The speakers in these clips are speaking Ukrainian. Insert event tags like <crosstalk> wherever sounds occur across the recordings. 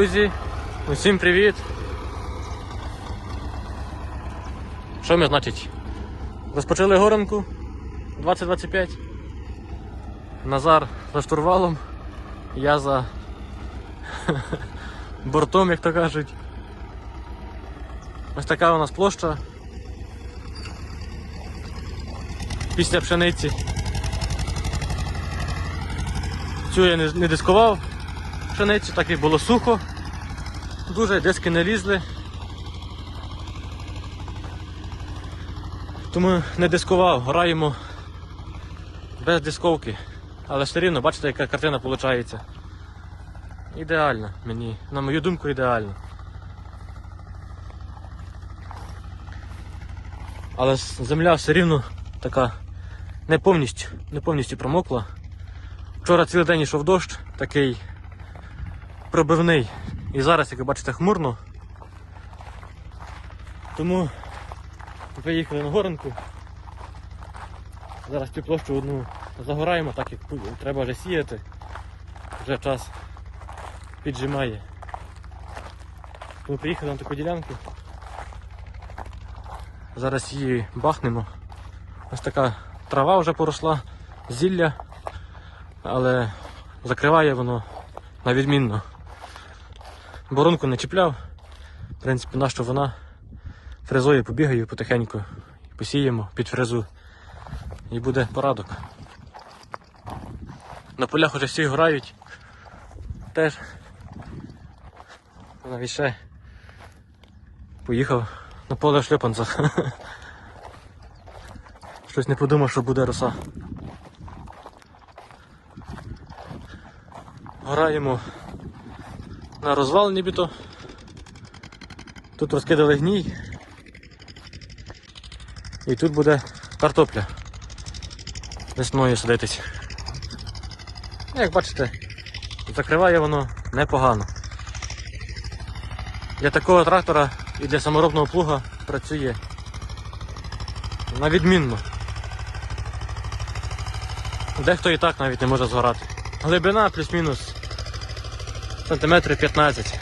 Друзі, усім привіт! Що ми значить? Розпочали горанку 2025. Назар за штурвалом, я за <laughs> бортом, як то кажуть. Ось така у нас площа. Після пшениці. Цю я не, дискував пшеницю, так і було сухо. Дуже диски не лізли. Тому не дискував, граємо без дисковки. Але все рівно, бачите, яка картина виходить. Ідеально мені, на мою думку, ідеально. Але земля все рівно така не повністю, не повністю промокла. Вчора цілий день йшов дощ, такий пробивний. І зараз, як ви бачите, хмурно. Тому виїхали на горанку. Зараз цю площу одну загораємо, так як треба вже сіяти. Вже час піджимає. Тому приїхали на таку ділянку. Зараз її бахнемо. Ось така трава вже поросла, зілля, але закриває воно на відмінно. Боронку не чіпляв. В принципі, нащо вона фрезою побігаю потихеньку, посіємо під фрезу і буде порадок. На полях уже всі грають. Теж навіть ще поїхав на поле в шльопанцях. <laughs> Щось не подумав, що буде роса. Граємо на розвал нібито. Тут розкидали гній. І тут буде картопля. Весною садитись. Як бачите, закриває воно непогано. Для такого трактора і для саморобного плуга працює на відмінно. Дехто і так навіть не може згорати. Глибина плюс-мінус сантиметрів 15.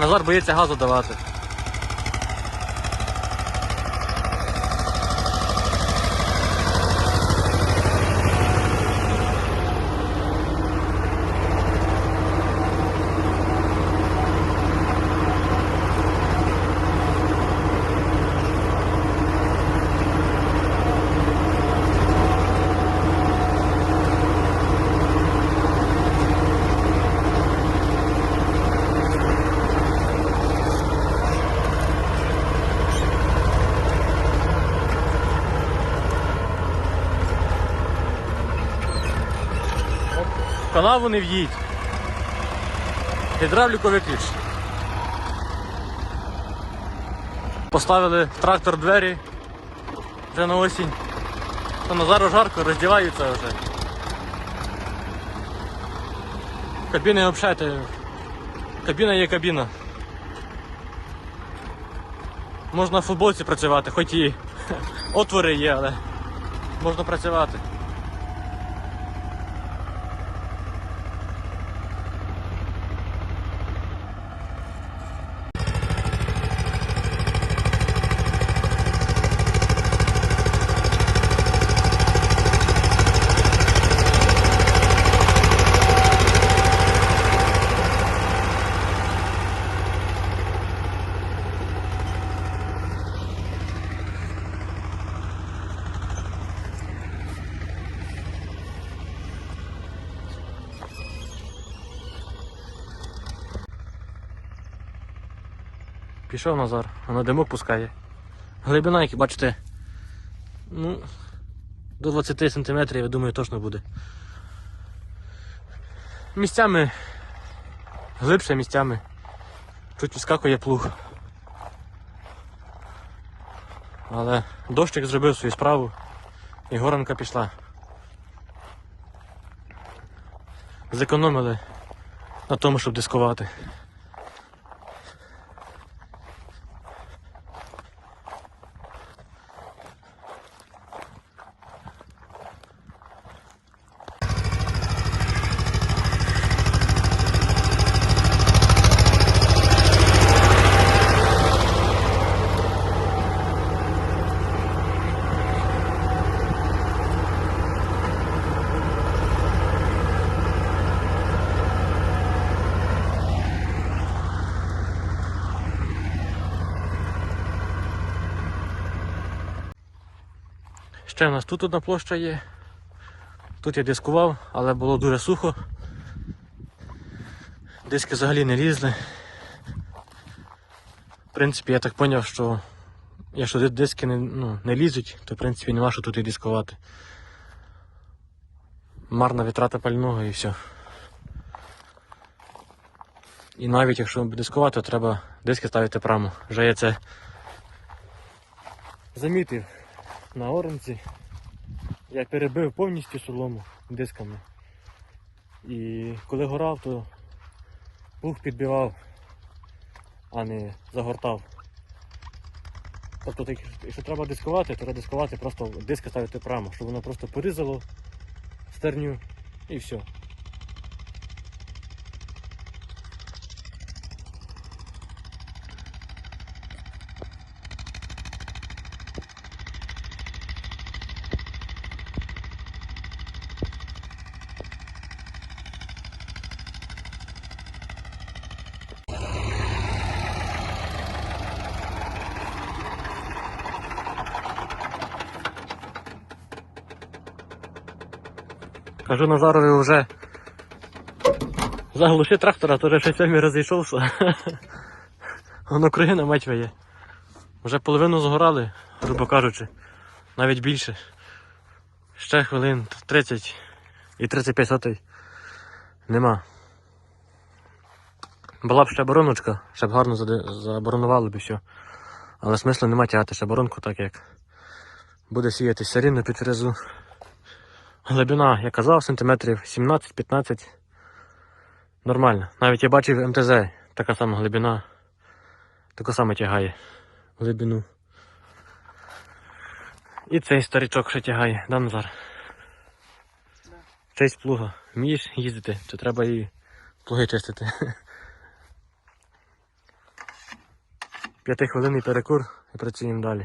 Назар боїться газу давати. Канаву не в'їдь. Гідравліку виключ. Поставили трактор двері вже на осінь. То Назару жарко, роздіваються вже. Кабіни взагалі. Кабіна є кабіна. Можна в футболці працювати, хоч і <laughs> отвори є, але можна працювати. Пішов Назар, а на димок пускає. Глибина, як бачите, ну, до 20 см, я думаю, точно буде. Місцями глибше місцями. Чуть відскакує плуг. Але дощик зробив свою справу і горанка пішла. Зекономили на тому, щоб дискувати. Ще в нас тут одна площа є. Тут я дискував, але було дуже сухо. Диски взагалі не лізли. В принципі, я так зрозумів, що якщо диски не, ну, не лізуть, то в принципі нема що тут і дискувати. Марна витрата пального і все. І навіть якщо дискувати, то треба диски ставити прямо. Вже я це замітив на оранці. Я перебив повністю солому дисками. І коли горав, то пух підбивав, а не загортав. Тобто, якщо треба дискувати, то треба дискувати, просто диски ставити прямо, щоб воно просто порізало стерню і все. Кажу Назарові вже заглуши трактора, то вже ще сьомі розійшовся. <laughs> Воно круги на мать виє. Вже половину згорали, грубо кажучи, навіть більше. Ще хвилин 30 і 35 сотий нема. Була б ще бороночка, щоб гарно заборонували б все. Але смислу нема тягати ще боронку, так як буде сіяти все рівно під фрезу. Глибина, я казав, сантиметрів 17-15. Нормально. Навіть я бачив МТЗ, така сама глибина. Тако саме тягає глибину. І цей старичок ще тягає, да, Назар? Честь плуга. Вмієш їздити, то треба і плуги чистити. <laughs> П'ятихвилинний перекур і працюємо далі.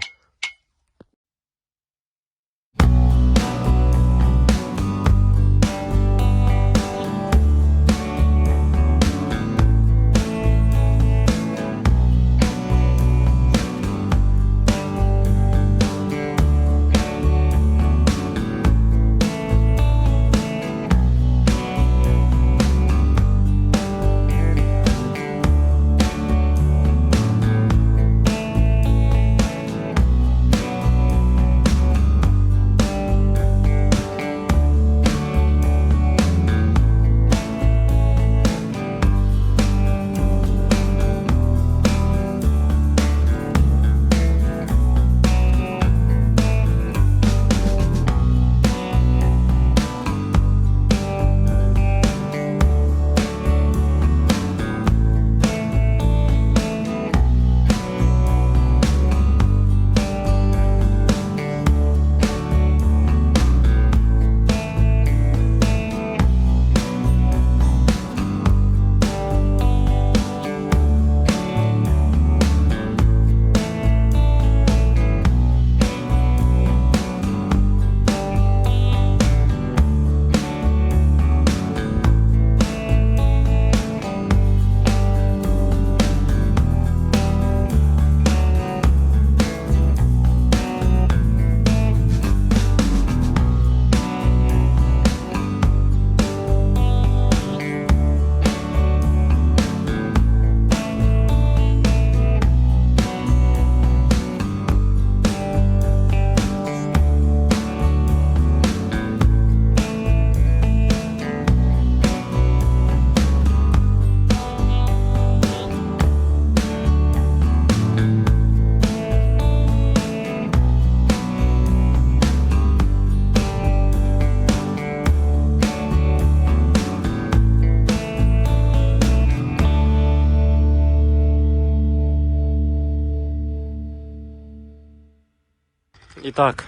І так,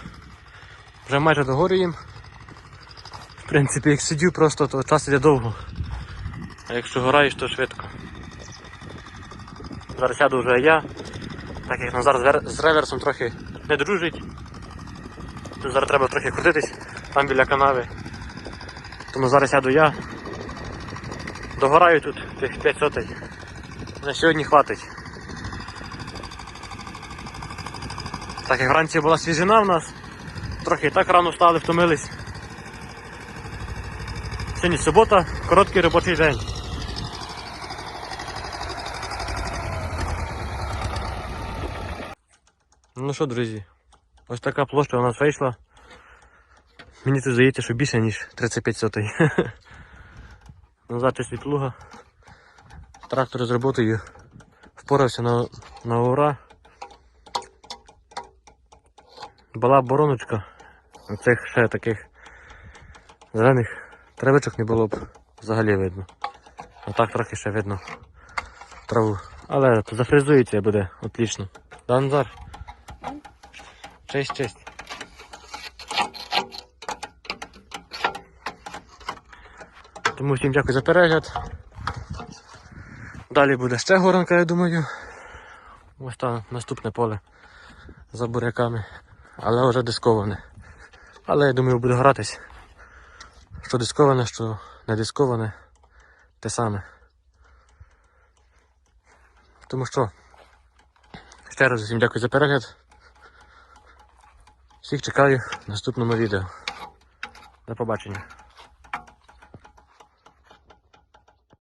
вже майже догорюємо. В принципі, як сидю просто, то час іде довго. А якщо гораєш, то швидко. Зараз сяду вже я, так як Назар з реверсом трохи не дружить. Тут зараз треба трохи крутитись там біля канави. Тому зараз сяду я. Догораю тут тих 5 сотень. На сьогодні хватить. Так як вранці була свіжина в нас, Трохи і так рано встали, втомились. Сьогодні субота, короткий робочий день. Ну що, друзі, ось така площа у нас вийшла. Мені тут здається, що більше, ніж 35 сотий. <laughs> Назад чистить плуга. Трактор з роботою впорався на, на ура. Була бороночка. Цих ще таких зелених травичок не було б взагалі видно. А так трохи ще видно траву. Але зафрезується і буде отлично. Да, Назар? Честь, честь. Тому всім дякую за перегляд. Далі буде ще горанка, я думаю. Ось там наступне поле за буряками. Але вже дисковане. Але я думаю, буде гратись. Що дисковане, що не дисковане, те саме. Тому що ще раз усім дякую за перегляд. Всіх чекаю в наступному відео. До побачення.